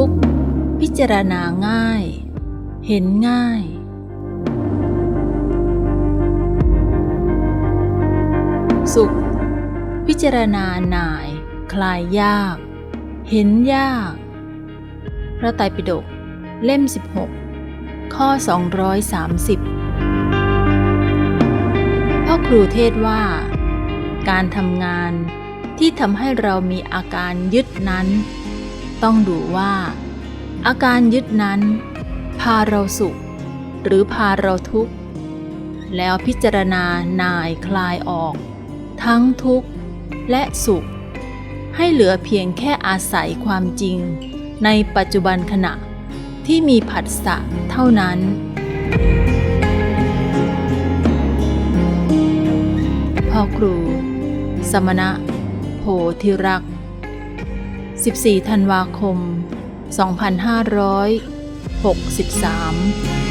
ทุกพิจารณาง่าย เห็นง่าย สุข พิจารณาหน่าย คลายยาก เห็นยาก พระไตรปิฎกเล่ม 16 ข้อ 230พ่อครูเทศว่า การทำงานที่ทำให้เรามีอาการยึดนั้น ต้องดูว่า อาการยึดนั้น พาเราสุข หรือพาเราทุกข์ แล้วพิจารณานายคลายออก ทั้งทุกข์และสุข ให้เหลือเพียงแค่อาศัยความจริง ในปัจจุบันขณะที่มีผัสสะเท่านั้นพ่อครู สมณะ โพธิรักษ 14 ธันวาคม 2563